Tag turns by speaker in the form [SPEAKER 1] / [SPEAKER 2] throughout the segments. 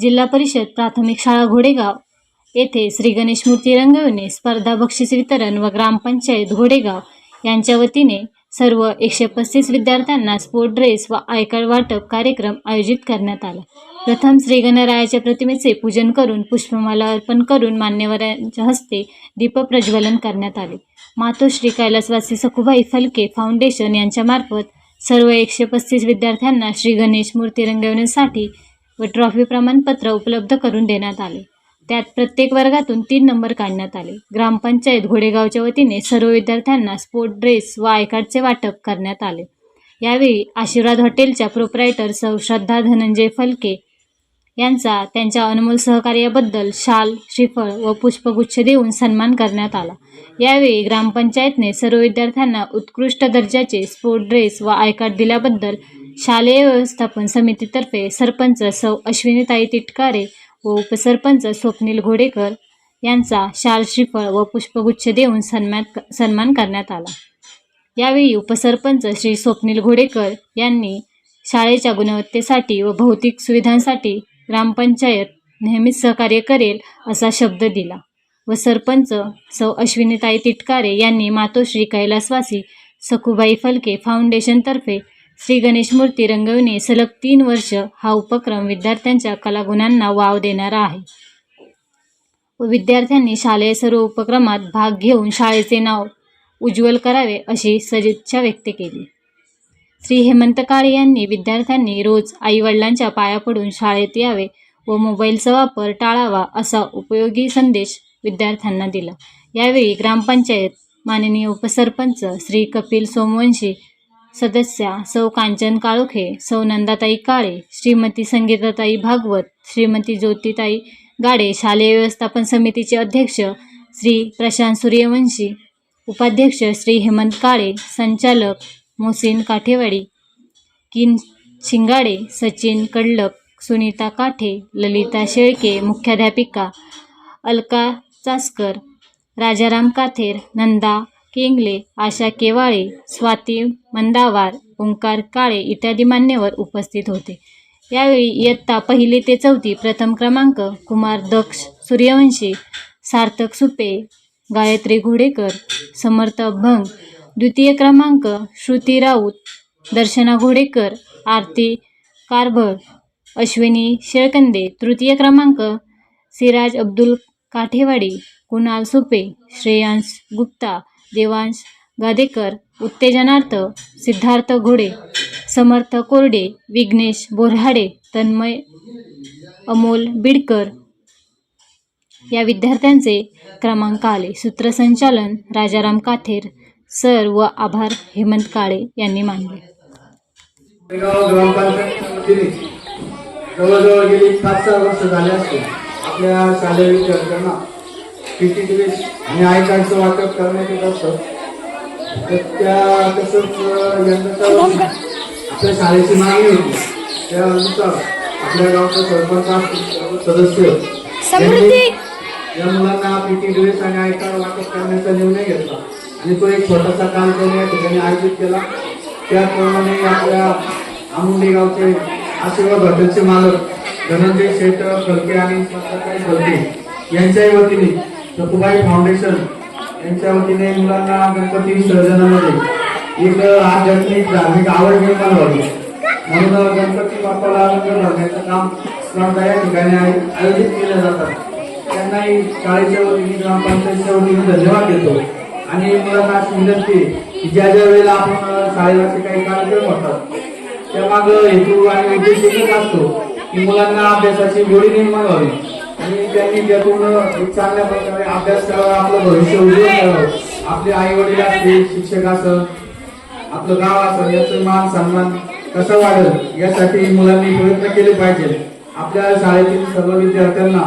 [SPEAKER 1] जिल्हा परिषद प्राथमिक शाळा घोडेगाव येथे श्री गणेश मूर्ती रंगवणे स्पर्धा बक्षीस वितरण व ग्रामपंचायत घोडेगाव यांच्या वतीने सर्व एकशे पस्तीस विद्यार्थ्यांना स्पोर्ट ड्रेस व आयकर वाटप कार्यक्रम आयोजित करण्यात आला. प्रथम श्री गणरायाच्या प्रतिमेचे पूजन करून पुष्पमाला अर्पण करून मान्यवरांच्या हस्ते दीपप्रज्वलन करण्यात आले. मातोश्री कैलासवासी सखुबाई फलके फाउंडेशन यांच्यामार्फत सर्व एकशे पस्तीस विद्यार्थ्यांना श्री गणेश मूर्ती रंगविण्यासाठी व ट्रॉफी प्रमाणपत्र उपलब्ध करून देण्यात आले. त्यात प्रत्येक वर्गातून तीन नंबर काढण्यात आले. ग्रामपंचायत घोडेगावच्या वतीने सर्व विद्यार्थ्यांना स्पोर्ट ड्रेस व आय कार्डचे वाटप करण्यात आले. यावेळी आशीर्वाद हॉटेलच्या प्रोप्रायटर सौ श्रद्धा धनंजय फलके यांचा त्यांच्या अनमोल सहकार्याबद्दल शाल श्रीफळ व पुष्पगुच्छ देऊन सन्मान करण्यात आला. यावेळी ग्रामपंचायतने सर्व विद्यार्थ्यांना उत्कृष्ट दर्जाचे स्पोर्ट ड्रेस व आय कार्ड दिल्याबद्दल शालेय व्यवस्थापन समितीतर्फे सरपंच सौ अश्विनीताई तिटकारे व उपसरपंच स्वप्नील घोडेकर यांचा शाल श्रीफळ व पुष्पगुच्छ देऊन सन्मान सन्मान करण्यात आला. यावेळी उपसरपंच श्री स्वप्नील घोडेकर यांनी शाळेच्या गुणवत्तेसाठी व भौतिक सुविधांसाठी ग्रामपंचायत नेहमीच सहकार्य करेल असा शब्द दिला व सरपंच सौ अश्विनीताई तिटकारे यांनी मातोश्री कैलासवासी सखुबाई फलके फाउंडेशनतर्फे श्री गणेश मूर्ती रंगविणे सलग तीन वर्ष हा उपक्रम विद्यार्थ्यांच्या कलागुणांना वाव देणारा आहे. विद्यार्थ्यांनी शालेय सर्व उपक्रमात भाग घेऊन शाळेचे नाव उज्ज्वल करावे अशी सदिच्छा व्यक्त केली. श्री हेमंत काळे यांनी विद्यार्थ्यांनी रोज आईवडिलांच्या पाया पडून शाळेत यावे व मोबाईलचा वापर टाळावा असा उपयोगी संदेश विद्यार्थ्यांना दिला. यावेळी ग्रामपंचायत माननीय उपसरपंच श्री कपिल सोमवंशी सदस्या सौ कांचन काळोखे सौ नंदाताई काळे श्रीमती संगीताताई भागवत श्रीमती ज्योतिताई गाडे शालेय व्यवस्थापन समितीचे अध्यक्ष श्री प्रशांत सूर्यवंशी उपाध्यक्ष श्री हेमंत काळे संचालक मोसिन काठेवाडी किन शिंगाडे सचिन कडलक सुनीता काठे ललिता शेळके मुख्याध्यापिका अलका चासकर राजाराम काथेर नंदा किंगले आशा केवाळे स्वाती मंदावार ओंकार काळे इत्यादी मान्यवर उपस्थित होते. यावेळी इयत्ता पहिली ते चौथी प्रथम क्रमांक कुमार दक्ष सूर्यवंशी सार्थक सुपे गायत्री घोडेकर समर्थ भंग द्वितीय क्रमांक श्रुती राऊत दर्शना घोडेकर आरती कारभळ अश्विनी शेळकंदे तृतीय क्रमांक सिराज अब्दुल काठेवाडी कुणाल सुपे श्रेयांश गुप्ता देवांश गादेकर उत्तेजनार्थ सिद्धार्थ घोडे समर्थ कोरडे विघ्नेश बोऱ्हाडे तन्मय अमोल बिडकर या विद्यार्थ्यांचे क्रमांक आले. सूत्रसंचालन राजाराम काथेर सर व आभार हेमंत काळे यांनी मानले.
[SPEAKER 2] जवळजवळ गेली पाच सहा वर्ष झाले असते आपल्या शालेय विद्यार्थ्यांना पीटी ड्रेस आणि आय कार्डचं वाटप करण्यात येत असतं. तर त्या तसंच वर्षी आपल्या शाळेची मागणी होती. त्यानुसार आपल्या गावचा सरपंच सदस्य यांनी या मुलांना पीटी ड्रेस आणि आय कार्ड वाटप करण्याचा निर्णय घेतला. आणि तो एक छोटासा कार्यक्रम या ठिकाणी आयोजित केला. त्याप्रमाणे आपल्या आमुंडी गावचे आशीर्वाद हॉटेलचे मालक धनंजय शेठ फलके आणि फलके यांच्याही वतीने सखुबाई फाउंडेशन यांच्या वतीने मुलांना गणपती विसर्जनामध्ये एक आध्यात्मिक धार्मिक आवड निर्माण व्हावी म्हणून गणपती बाप्पाला रंग भरण्याचं काम स्पर्धा या ठिकाणी आयोजित केल्या जातात त्यांनाही शाळेच्या वतीने ग्रामपंचायतच्या वतीने धन्यवाद देतो. आणि मुलांना अशी विनंती की ज्या ज्या वेळेला आपण अ, काही कार्यक्रम होतात त्यामाग हेतू आणि उद्देश एकच असतो की मुलांना अभ्यासाची गोडी निर्माण व्हावी. आणि त्यांनी त्यातून एक चांगल्या प्रकारे अभ्यास करावा आपलं भविष्य उज्ज्वल करावं. आपले आई वडील असतील शिक्षक असेल आपलं गाव असेल याचं मान सन्मान कसा वाढेल यासाठी मुलांनी प्रयत्न केले पाहिजे. आपल्या शाळेतील सर्व विद्यार्थ्यांना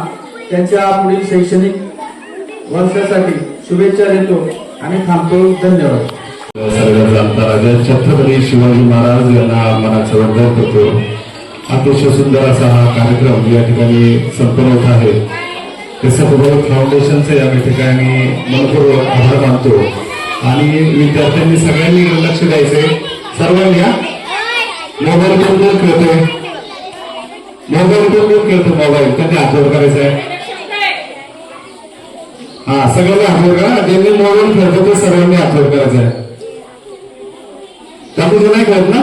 [SPEAKER 2] त्यांच्या पुढील शैक्षणिक वर्षासाठी शुभेच्छा देतो आणि थांबतो. धन्यवाद.
[SPEAKER 3] सर्व जाणता छत्रपती शिवाजी महाराज यांना मनाचं वंदन करतो. अतिशय सुंदर असा हा कार्यक्रम या ठिकाणी संपन्न होत आहे. त्याच्याबरोबर फाउंडेशनचे या ठिकाणी मनपूर्वक आभार मानतो. आणि विद्यार्थ्यांनी सगळ्यांनी लक्ष द्यायचे सर्वांनी हा? मोबाईल बरोबर खेळतोय. मोबाईल कोण कोण खेळतो मोबाईल. कधी हातवर करायचा आहे हा सगळ्यांनी हातवर करा. ज्यांनी मोबाईल खेळतो ते सर्वांनी हातवर करायचा आहे त्यामुळे नाही खेळत ना?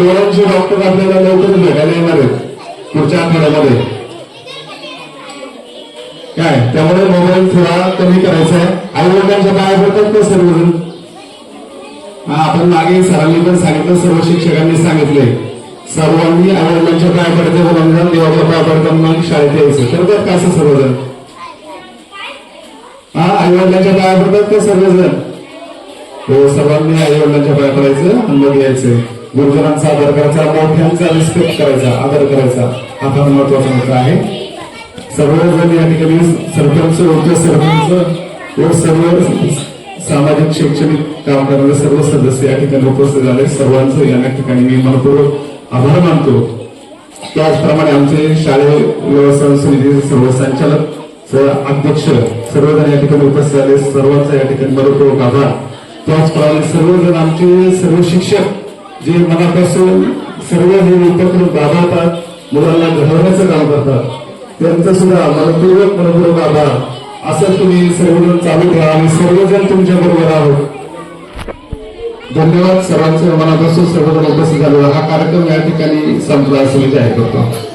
[SPEAKER 3] डोळ्यांचे डॉक्टर आपल्याला लवकर भेटायला येणार आहेत. पुढच्या आठवड्यामध्ये. काय? त्यामुळे मोबाईल थोडा कमी करायचा आहे. आई वडिलांच्या पाया पडतात का सर्वजण? हा आपण मागे सरांनी पण सांगितलं सर्व शिक्षकांनी सांगितले सर्वांनी आई वडिलांच्या पाया पडते मुलांना देवाच्या पाया पडतात मग शाळेत यायचं. करतात का असं सर्वजण? हा आई वडिलांच्या पाया पडतात का सर्वजण? हो सर्वांनी आई वडिलांच्या पाया पडायचं आणि मग यायचं. गुरुजनांचा आदर करायचा मोठ्यांचा रिस्पेक्ट करायचा आदर करायचा. हा फार महत्त्वाचा मुद्दा आहे. सर्वजण या ठिकाणी सरपंच उपसरपंच व सर्व सामाजिक शैक्षणिक काम करणारे सर्व सदस्य या ठिकाणी उपस्थित झाले. सर्वांचं या ठिकाणी मी मनपूर्वक आभार मानतो. त्याचप्रमाणे आमचे शालेय व्यवस्थापन समितीचे सर्व संचालक अध्यक्ष सर्वजण या ठिकाणी उपस्थित झाले. सर्वांचा या ठिकाणी मनपूर्वक आभार. त्याचप्रमाणे सर्वजण आमचे सर्व शिक्षक जे मनापासून सर्व हे उपक्रम राबवतात मुलांना घडवण्याचं काम करतात त्यांचं सुद्धा मनपूर्वक मनपूर्वक आभार. असं तुम्ही सर्वजण चालू ठेवा आणि सर्वजण तुमच्या बरोबर आहोत. धन्यवाद सर्वांचं मनापासून सर्वजण उपस्थित झालेला. हा कार्यक्रम या ठिकाणी संपला. असं मी जाहीर करतो